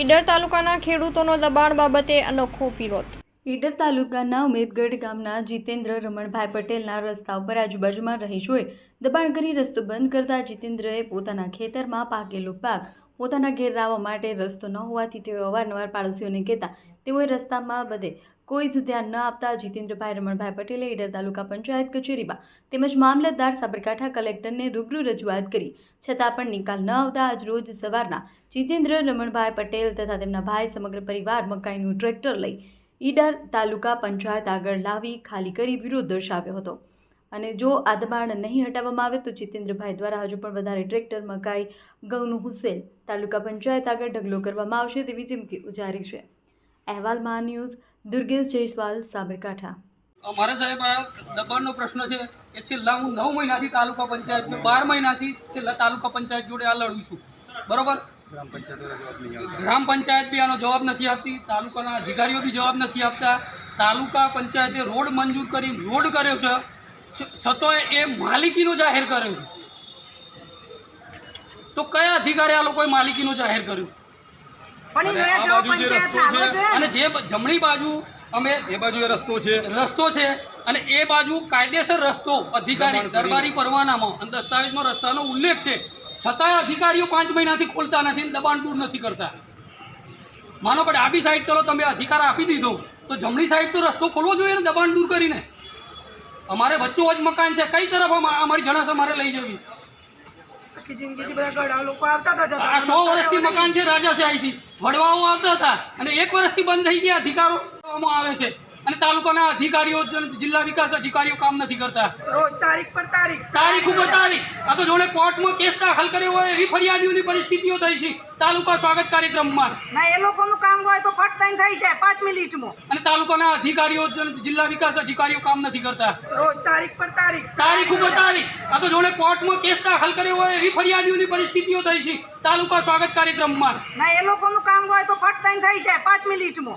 ઈડર તાલુકાના ખેડૂતોનો દબાણ બાબતે અનોખો વિરોધ. ઈડર તાલુકાના ઉમેદગઢ ગામના જીતેન્દ્ર રમણભાઈ પટેલના રસ્તા ઉપર આજુબાજુમાં રહીશોએ દબાણ કરી રસ્તો બંધ કરતા જીતેન્દ્રએ પોતાના ખેતરમાં પાકેલો પાક પોતાના ઘેર લાવવા માટે રસ્તો ન હોવાથી તેઓ અવારનવાર પાડોશીઓને કહેતા, તેઓએ રસ્તામાં બધે કોઈ જ ધ્યાન ન આપતા જીતેન્દ્રભાઈ રમણભાઈ પટેલે ઈડર તાલુકા પંચાયત કચેરીમાં તેમજ મામલતદાર સાબરકાંઠા કલેક્ટરને રૂબરૂ રજૂઆત કરી. છતાં પણ નિકાલ ન આવતા આજ રોજ સવારના જીતેન્દ્ર રમણભાઈ પટેલ તથા તેમના ભાઈ સમગ્ર પરિવાર મકાઈનું ટ્રેક્ટર લઈ ઈડર તાલુકા પંચાયત આગળ લાવી ખાલી કરી વિરોધ દર્શાવ્યો હતો. અને જો આ દબાણ નહીં હટાવવામાં આવે તો જીતેન્દ્રભાઈ દ્વારા હજુ પણ વધારે ટ્રેક્ટર મકાઈ ઘઉંનું હુસેલ તાલુકા પંચાયત આગળ ઢગલો કરવામાં આવશે તેવી ચીમકી ઉચ્ચારી છે. અહેવાલ મા ન્યૂઝ દુર્ગેશ જયસ્વાલ સાબરકાંઠા. અમારે સાહેબ આ દબાણનો પ્રશ્ન છે એ છેલ્લા હું નવ મહિનાથી તાલુકા પંચાયત જો બાર મહિનાથી છેલ્લા તાલુકા પંચાયત જોડે આ લડું છું. બરોબર? ગ્રામ પંચાયત બી આનો જવાબ નથી આપતી તાલુકાના અધિકારીઓ બી જવાબ નથી આપતા. તાલુકા પંચાયતે રોડ મંજૂર કરી રોડ કર્યો છ- છતાંય એ માલિકીનું જાહેર કર્યો છે. તો કયા અધિકારી આ લોકોએ માલિકીનું જાહેર કર્યો? અને જે જમણી બાજુ અમે એ બાજુ એ રસ્તો છે. રસ્તો છે અને એ બાજુ કાયદેસર રસ્તો અધિકારી દરબારી પરવાનામાં અને દસ્તાવેજમાં રસ્તાનો ઉલ્લેખ છે. છતાંય અધિકારીઓ પાંચ મહિનાથી ખોલતા નથી દબાણ દૂર નથી કરતા. માનો કે ડાબી સાઈડ ચલો તમે અધિકાર આપી દીધો તો જમણી સાઈડ તો રસ્તો ખોલવો જોઈએ ને દબાણ દૂર કરીને? અમારે વચ્ચોવચ મકાન છે. કઈ તરફ અમારી જણાશ અમારે લઈ જવી? આ સો વર્ષથી મકાન છે રાજાશાહીથી વડવાઓ આવતા હતા અને એક વર્ષથી બંધ થઈ ગયા અધિકારો આવે છે. અને તાલુકાના અધિકારીઓ જિલ્લા વિકાસ અધિકારીઓ કામ નથી કરતા. રોજ તારીખ પર તારીખ. તારીખ ઉપર તારીખ. આ તો જોડે કોર્ટમાં કેસ દાખલ કર્યો હોય એવી ફરિયાદીઓની પરિસ્થિતિઓ થઈ છે. તાલુકા સ્વાગત કાર્યક્રમમાં. ના એ લોકોનું કામ હોય તો ફટતાઈને થઈ જાય પાંચ મિનિટમાં. અને તાલુકાના અધિકારીઓ જિલ્લા વિકાસ અધિકારીઓ કામ નથી કરતા. રોજ તારીખ પર તારીખ. તારીખ ઉપર તારીખ. આ તો જોડે કોર્ટમાં કેસ દાખલ કર્યો હોય એવી ફરિયાદીઓની પરિસ્થિતિઓ થઈ છે. તાલુકા સ્વાગત કાર્યક્રમમાં. ના એ લોકોનું કામ હોય તો ફટતાઈને થઈ જાય પાંચ મિનિટમાં.